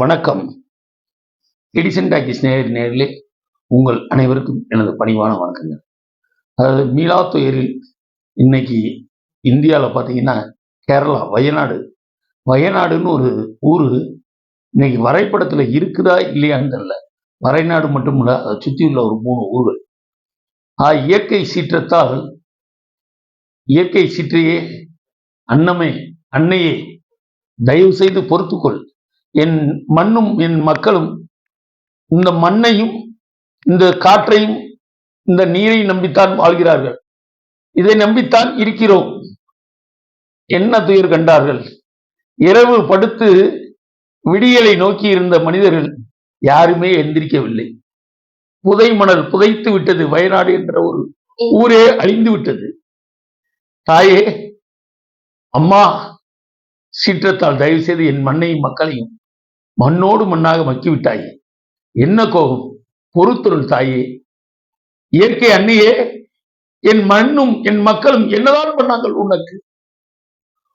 வணக்கம். Edison talkies நேர் நேரிலே உங்கள் அனைவருக்கும் எனது பணிவான வணக்கங்கள். அதாவது மீளா துயரில் இன்னைக்கு இந்தியாவில் பார்த்தீங்கன்னா கேரளா வயநாடு. வயநாடுன்னு ஒரு ஊர் இன்னைக்கு வரைபடத்தில் இருக்குதா இல்லையான்னு தெரியல. வரைநாடு மட்டும் இல்லை அதை சுற்றி உள்ள ஒரு மூணு ஊர்கள் ஆ இயற்கை சீற்றத்தால் இயற்கை சீற்றையே அன்னமே அன்னையே தயவு செய்து பொறுத்துக்கொள். என் மண்ணும் என் மக்களும் இந்த மண்ணையும் இந்த காற்றையும் இந்த நீரை நம்பித்தான் வாழ்கிறார்கள். இதை நம்பித்தான் இருக்கிறோம். என்ன துயர் கண்டார்கள்? இரவு படுத்து விடியலை நோக்கி இருந்த மனிதர்கள் யாருமே எந்திரிக்கவில்லை. புதை மணல் புதைத்து விட்டது. வயநாடு என்ற ஒரு ஊரே அழிந்து விட்டது. தாயே அம்மா சீற்றத்தால் தயவு செய்து என் மண்ணையும் மக்களையும் மண்ணோடு மண்ணாக மக்கிவிட்டாயே. என்ன கோபம்? பொறுத்தொருள் தாயே. இயற்கை அன்னையே என் மண்ணும் என் மக்களும் என்னதான் பண்ணாங்கள் உனக்கு?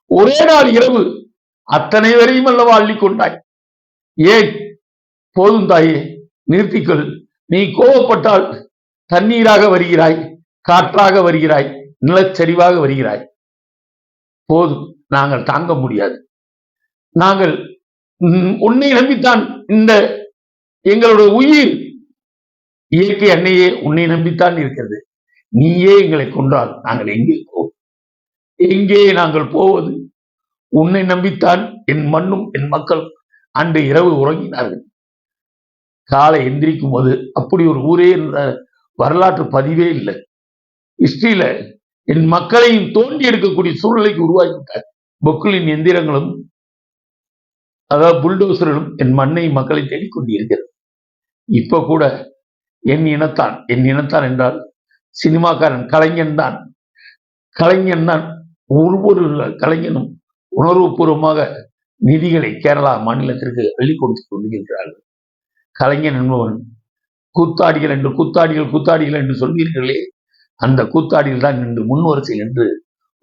ஒரே நாள் இரவு அத்தனை வரையும் அல்லவா அள்ளி கொண்டாய். ஏன்? போதும் தாயே நிறுத்திக்கொள். நீ கோபப்பட்டால் தண்ணீராக வருகிறாய் காற்றாக வருகிறாய் நிலச்சரிவாக வருகிறாய். போதும் நாங்கள் தாங்க முடியாது. நாங்கள் உன்னை நம்பித்தான் இந்த எங்களுடைய உயிர். இயற்கை அன்னையே உன்னை நம்பித்தான் இருக்கிறது. நீயே எங்களை கொன்றால் நாங்கள் எங்கே போவோம் எங்கே நாங்கள் போவது? உன்னை நம்பித்தான் என் மண்ணும் என் மக்களும் அன்று இரவு உறங்கினார்கள். காலை எந்திரிக்கும் போது அப்படி ஒரு ஊரே இருந்த வரலாற்று பதிவே இல்லை. ஹிஸ்டரியில என் மக்களையும் தோண்டி எடுக்கக்கூடிய சூழ்நிலைக்கு உருவாக்கிட்டார் பொக்குலின் எந்திரங்களும் அதாவது புல்டோசர்களும் என் மண்ணை மக்களை தேடிக்கொண்டிருக்கிறது. இப்ப கூட என் இனத்தான் என் இனத்தான் என்றால் சினிமாக்காரன் கலைஞன் தான். கலைஞன் தான் ஒவ்வொரு கலைஞனும் உணர்வுபூர்வமாக நிதிகளை கேரளா மாநிலத்திற்கு அள்ளி கொடுத்து கொண்டிருக்கிறார்கள். கலைஞன் என்பவன் கூத்தாடிகள் என்று கூத்தாடிகள் கூத்தாடிகள் என்று சொல்வீர்களே அந்த கூத்தாடிகள் தான் இன்று முன்வரிசையில் என்று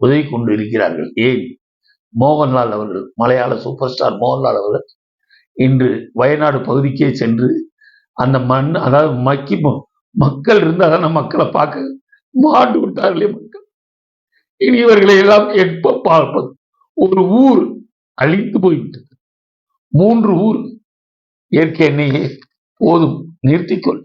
உதவி கொண்டு இருக்கிறார்கள் ஏன்? மோகன்லால் அவர்கள் மலையாள சூப்பர் ஸ்டார் மோகன்லால் அவர்கள் இன்று வயநாடு பகுதிக்கே சென்று அந்த மண் அதாவது மக்கி மக்கள் இருந்து அதான மக்களை பார்க்க மாண்டு விட்டார்களே மக்கள். இனி இவர்களை எல்லாம் எப்ப பார்ப்பது? ஒரு ஊர் அழிந்து போய்விட்டது. மூன்று ஊர் இயற்கை எண்ணெயை போதும் நிறுத்திக்கொள்